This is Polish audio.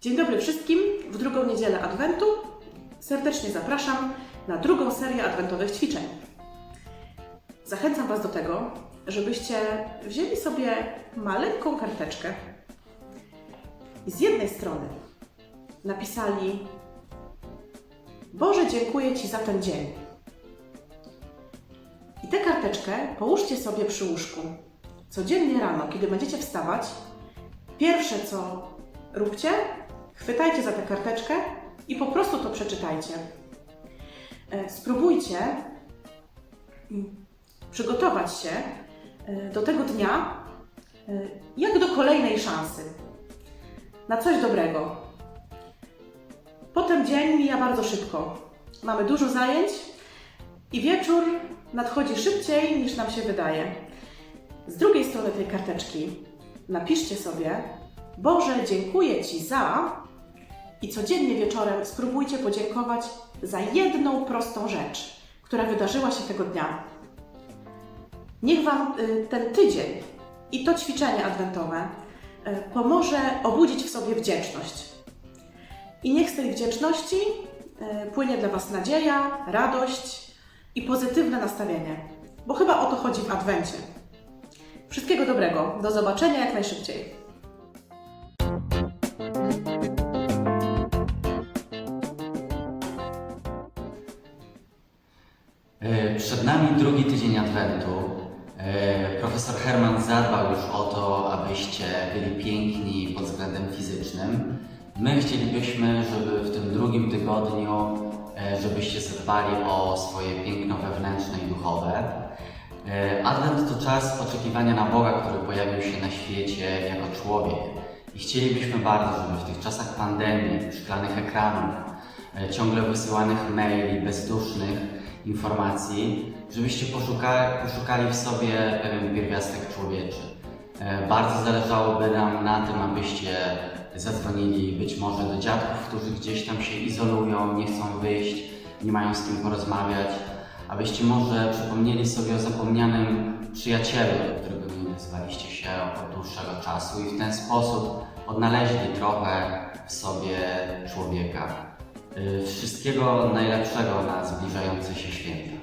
Dzień dobry wszystkim. W drugą niedzielę Adwentu serdecznie zapraszam na drugą serię adwentowych ćwiczeń. Zachęcam Was do tego, żebyście wzięli sobie maleńką karteczkę i z jednej strony napisali Boże, dziękuję Ci za ten dzień. I tę karteczkę połóżcie sobie przy łóżku. Codziennie rano, kiedy będziecie wstawać, pierwsze co róbcie, chwytajcie za tę karteczkę i po prostu to przeczytajcie. E, Spróbujcie mm, przygotować się e, do tego dnia e, jak do kolejnej szansy na coś dobrego. Potem dzień mija bardzo szybko. Mamy dużo zajęć i wieczór nadchodzi szybciej niż nam się wydaje. Z drugiej strony tej karteczki napiszcie sobie: Boże, dziękuję Ci za. I codziennie wieczorem spróbujcie podziękować za jedną prostą rzecz, która wydarzyła się tego dnia. Niech Wam y, ten tydzień i to ćwiczenie adwentowe y, pomoże obudzić w sobie wdzięczność. I niech z tej wdzięczności y, płynie dla Was nadzieja, radość i pozytywne nastawienie, bo chyba o to chodzi w Adwencie. Wszystkiego dobrego, do zobaczenia jak najszybciej. Przed nami drugi tydzień Adwentu. E, Profesor Herman zadbał już o to, abyście byli piękni pod względem fizycznym. My chcielibyśmy, żeby w tym drugim tygodniu, e, żebyście zadbali o swoje piękno wewnętrzne i duchowe. E, Adwent to czas oczekiwania na Boga, który pojawił się na świecie jako człowiek. I chcielibyśmy bardzo, żeby w tych czasach pandemii, szklanych ekranów, e, ciągle wysyłanych maili, bezdusznych informacji, żebyście poszukali, w sobie pierwiastek człowieczy. E, Bardzo zależałoby nam na tym, abyście zadzwonili być może do dziadków, którzy gdzieś tam się izolują, nie chcą wyjść, nie mają z kim porozmawiać, abyście może przypomnieli sobie o zapomnianym przyjacielu, którego nie nazywaliście się od dłuższego czasu i w ten sposób odnaleźli trochę w sobie człowieka. Y, Wszystkiego najlepszego na zbliżające się święta.